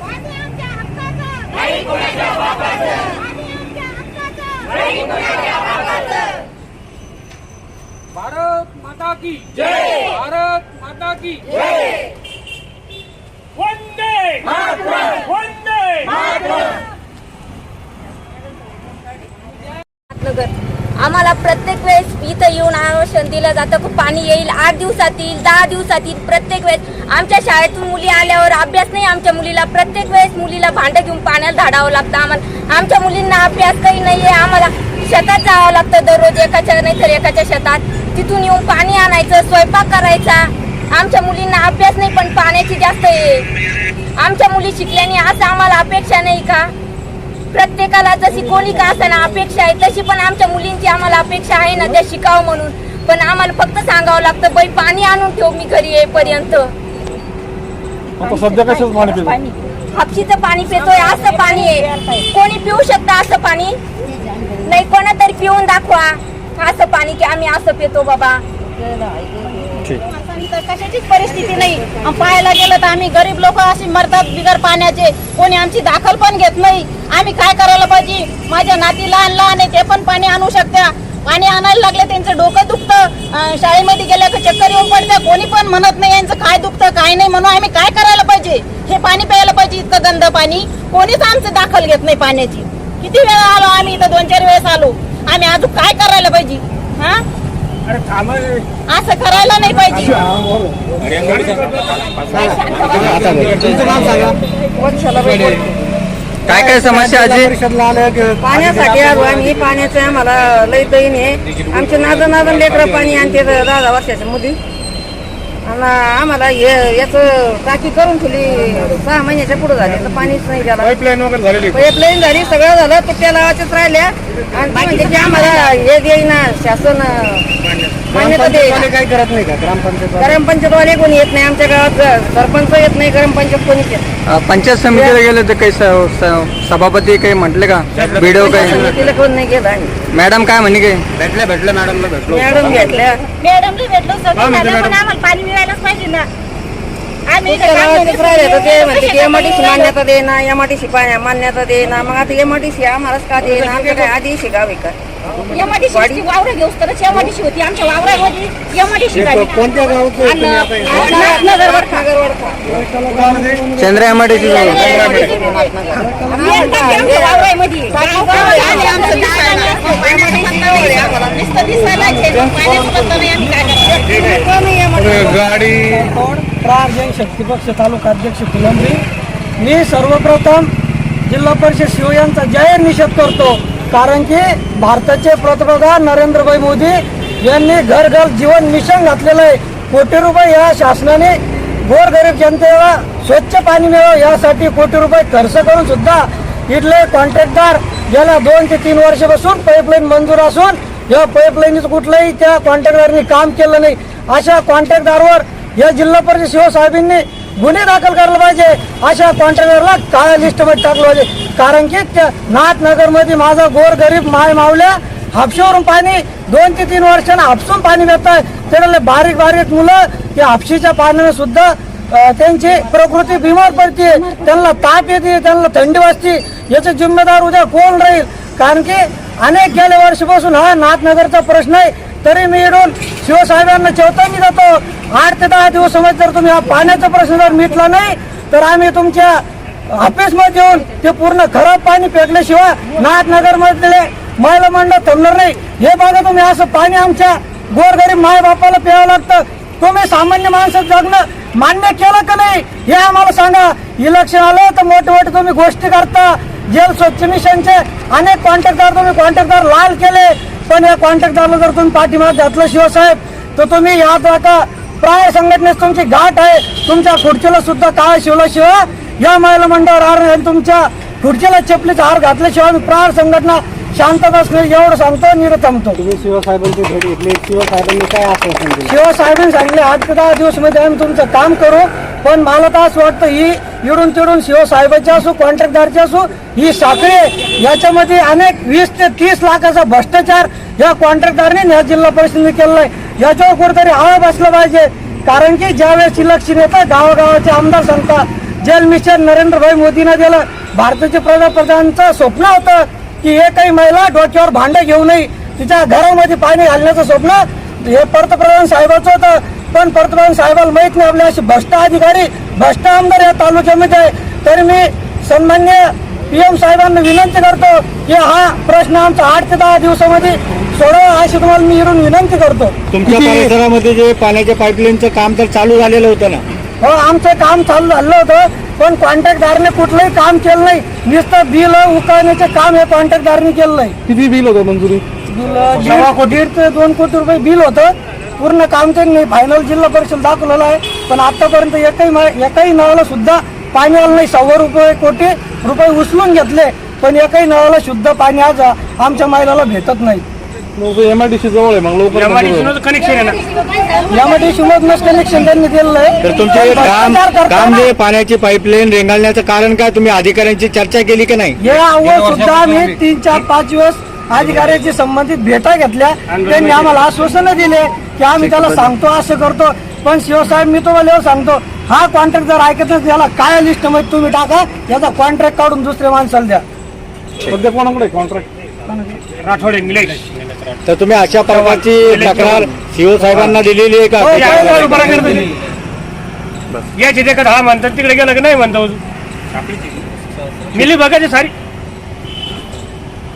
पाणी आमच्या हक्काचं पाणी आमच्या हक्काचं भारत माता की जय। भारत माता की जय। वंदे। वंदे। नगर. आम्हाला प्रत्येक वेळेस इथं येऊन आश्वासन दिलं जातं. की पाणी येईल आठ दिवसात येईल दहा दिवसात येईल प्रत्येक वेळेस. आमच्या शाळेतून मुली आल्यावर अभ्यास नाही आमच्या मुलीला. प्रत्येक वेळेस मुलीला भांडं घेऊन पाण्याला धाडावं लागतं आम्हाला. आमच्या मुलींना अभ्यास काही नाही आहे आम्हाला शेतात जावं लागतं दररोज एकाच्या नाही तर एकाच्या शेतात. तिथून येऊन पाणी आणायचं स्वयंपाक करायचा. आमच्या मुलींना अभ्यास नाही पण पाण्याची जास्त आहे. आमच्या मुली शिकल्याने असं आम्हाला अपेक्षा नाही का? प्रत्येकाला जशी कोणी का असताना अपेक्षा आहे तशी पण आमच्या मुलींची आम्हाला अपेक्षा आहे ना त्या शिकावं म्हणून. पण आम्हाला फक्त सांगावं लागतं बाई पाणी आणून ठेव मी घरी येईपर्यंत. आता सध्या कशाच पाणी पितो हापशीचं पाणी पितोय असं पाणी आहे. कोणी पिऊ शकतं असं पाणी? नाही कोणा तरी पिऊन दाखवा. असं पाणी की आम्ही असं पितो बाबा. ठीक. कशाचीच परिस्थिती नाही. आणि पाहायला गेलं तर आम्ही गरीब लोक अशी मरतात बिगर पाण्याचे. कोणी आमची दाखल पण घेत नाही. आम्ही काय करायला पाहिजे? माझ्या नाती लहान लहान आहे ते पण पाणी आणू शकत्या. पाणी आणायला लागले त्यांचं डोकं दुखतं. शाळेमध्ये गेल्या का चक्कर येऊन पडत्या. कोणी पण म्हणत नाही यांचं काय दुखतं काय नाही म्हणून आम्ही काय करायला पाहिजे? हे पाणी प्यायला पाहिजे इतकं गंद पाणी. कोणीच आमचं दाखल घेत नाही पाण्याची. किती वेळा आलो आम्ही इथं दोन चार वेळेस आलो. आम्ही अजून काय करायला पाहिजे? असं करायला नाही पाहिजे. तुमचं नाव सांगा. काय काय समस्या आजी? परिषदला पाण्यासाठी आलो आम्ही. पाण्याचं आम्हाला लई दैन आहे. आमचे नादन नादन लेकरं पाणी आणते दहा दहा वर्षाच्या मुली. आणि आम्हाला हे याचं टाकी करून ठेवली. सहा महिन्याच्या पुढे झाली. तर पाणीच नाही त्याला. पाईपलाईन वगैरे झालेली पाईपलाईन झाली. सगळं झालं. तर त्या लावाच्याच राहिल्या. आणि ते म्हणजे की आम्हाला हे देईना शासन. मान्यता काही करत नाही का? ग्रामपंचायत ग्रामपंचायतवाले कोणी येत नाही. आमच्या गावात सरपंच येत नाही ग्रामपंचायत कोणीच येत नाही. अ, पंचायत समितीला गेले तर काही स- स- सभापती काही म्हटले का? व्हिडिओ काही? समितीला कोण नाही गेलं आम्ही मॅडम काय म्हणे काही? भेटल्या भेटल्या मॅडमला भेटलो. मॅडम भेटल्या. मॅडमला भेटलो हा, सगळं झालं, पण मॅडम. आम्हाला पाणी मिळायलाच पाहिजे ना. आम्ही इथं त्या काम गावातच करू. राहिले तर ते म्हणते की कशाचं एमआयडीसी पाणी मान्यता देना एमआयडीसी मान्यता देना. मग आता एमआयडीसी आम्हालाच का देना? आमच्या काय आधीशी गाव आहे का? एमआयडीसी ची वावरं घेऊस तरच एमआयडीसी होती आमच्या वावरामध्ये एमआयडीसी झाली कोणत्या गावचं आहे तुम्ही आता हे? नगरवर चंद्र एमआयडीसी? गाडी प्रार शक्ती पक्ष तालुका अध्यक्ष फुलंब्री मी सर्वप्रथम जिल्हा परिषद शिव यांचा जाहीर निषेध करतो कारण की भारताचे पंतप्रधान नरेंद्रभाई मोदी यांनी घर घर जीवन मिशन घातलेलं आहे. कोटी रुपये या शासनाने गोरगरीब जनतेला स्वच्छ पाणी मिळावं यासाठी कोटी रुपये खर्च करून सुद्धा इथले कॉन्ट्रॅक्टदार गेल्या दोन ते तीन वर्षापासून पाईपलाईन मंजूर असून या पाईपलाईनीच कुठलंही त्या कॉन्ट्रॅक्टदारनी काम केलं नाही. अशा कॉन्ट्रॅक्टदारवर या जिल्हा परिषद शिवसाहेबांनी गुन्हे दाखल करायला पाहिजे. अशा कॉन्ट्रॅक्टरला काळ्या लिस्टमध्ये टाकलं पाहिजे. कारण की त्या नाथनगरमध्ये माझा गोर गरीब माय मावल्या हापशीवरून पाणी दोन ते तीन वर्षांना हापसून पाणी मिळत आहे. त्याला बारीक बारीक मुलं या हापशीच्या पाण्याने सुद्धा त्यांची प्रकृती बिमार पडते. त्यांना ताप येते त्यांना थंडी वाजते. याचे जिम्मेदार उद्या कोण राहील? कारण की अनेक गेल्या वर्षीपासून हा नाथनगरचा प्रश्न आहे. तरी मी येऊन शिवसाहेबांना चेतावणी जातो. आठ ते दहा दिवसामध्ये जर तुम्ही हा पाण्याचा प्रश्न जर मिटला नाही तर आम्ही तुमच्या ऑफिसमध्ये येऊन ते पूर्ण खराब पाणी फेकल्याशिवाय नाथनगरमधले महिला मंडळ थांबणार नाही. हे बघा तुम्ही असं पाणी आमच्या गोरगरीब मायबापाला प्यावं लागतं. तुम्ही सामान्य माणसं जगणं मान्य केलं का नाही हे आम्हाला सांगा. इलेक्शन आलं तर मोठे मोठे तुम्ही गोष्टी करता. जल स्वच्छ मिशनचे अनेक कॉन्ट्रॅक्टदार तुम्ही कॉन्ट्रॅक्टदार लाल केले. पण या कॉन्ट्रॅक्टदारला जर तुम्ही पाठीमागे घातलं शिवसाहेब. तर तुम्ही याद राखा प्राय संघटनेस तुमची गाठ आहे. तुमच्या खुर्चीला सुद्धा काळ शिवल्याशिवाय या महिला मंडळावर हार आणि तुमच्या खुर्चीला चपलीचा हार घातल्याशिवाय मी प्रार संघटना शांतता असणे एवढं सांगतो इथं थांबतो. तुम्ही शिवसाहेबांची भेट घेतली. शिवसाहेबांनी काय आश्वासन दिलं? शिवसाहेबांनी सांगितले ते दहा दिवसमध्ये आम्ही तुमचं काम करू. पण मला तर असं वाटतं ही इडून तिडून शिवसाहेबाची असो कॉन्ट्रॅक्टदारची असो ही साखळी याच्यामध्ये अनेक वीस ते तीस लाखाचा भ्रष्टाचार या कॉन्ट्रॅक्टदारने या जिल्हा परिषदेने केलेला आहे. याच्यावर कुठेतरी आळा बसला पाहिजे. कारण की ज्यावेळेस इलेक्शन येतं गावागावाचे आमदार सांगतात जेल मिशन नरेंद्रभाई मोदीनं दिलं. भारताचे पंतप्रधानांचं स्वप्न होतं की एकही महिला डोक्यावर भांडं घेऊ नये. तिच्या घरामध्ये पाणी घालण्याचं स्वप्न. हे पंतप्रधान साहेबाचं होतं. पण पंतप्रधान साहेबाला माहीत नाही आपल्या असे भ्रष्ट अधिकारी भ्रष्ट आमदार या तालुक्यामध्ये आहे. तरी मी सन्मान्य पीएम साहेबांना विनंती करतो की हा प्रश्न आमचा आठ ते दहा दिवसामध्ये सोडवा अशी तुम्हाला मी इरून विनंती करतो. तुमच्या परिसरामध्ये जे पाण्याच्या पाईपलाईनचं काम तर चालू झालेलं होतं ना? हो आमचं काम चालू झालं होतं पण कॉन्ट्रॅक्टदारने कुठलंही काम केलं नाही. नुसतं बिल उकळण्याचे काम हे कॉन्ट्रॅक्टदारने केलं नाही. किती बिल होतं मंजुरी? बिल दीड ते दोन कोटी रुपये बिल होतं. पूर्ण काम त्यांनी फायनल जिल्हा परिषद दाखवलेलं आहे. पण आतापर्यंत एकही मा- एकही नळाला सुद्धा पाणी आलं नाही. सव्वा रुपये कोटी रुपये उचलून घेतले पण एकही नळाला शुद्ध पाणी आज आमच्या महिलाला भेटत नाही. एमआयडीसी जवळ आहे मग लवकर कनेक्शन आहे ना? यामध्ये शिमोगनस कनेक्शन त्यांनी दिलेलं आहे. तर तुमचे काम काम जे पाण्याची पाईपलाईन रेंगाळण्याचं कारण काय? तुम्ही अधिकाऱ्यांची चर्चा केली की नाही? हे अव्वल सुद्धा आम्ही तीन चार पाच दिवस अधिकाऱ्याची संबंधित भेटा घेतल्या. त्यांनी आम्हाला आश्वासनं दिले. की आम्ही त्याला सांगतो असं करतो. पण शिवसाहेब मी तुम्हाला एवढं सांगतो हा कॉन्ट्रॅक्ट जर ऐकत नसेल याला काय लिस्टमध्ये तुम्ही टाका याचा कॉन्ट्रॅक्ट काढून दुसऱ्या माणसाला द्या. सध्या कोणाकडे कॉन्ट्रॅक्ट राठोडे निलेश तर तुम्ही अशा प्रकारची तक्रार सीओ साहेबांना दिलेली आहे का? हा म्हणतात तिकडे गेलं की नाही म्हणतो? मिली बघायची सारी.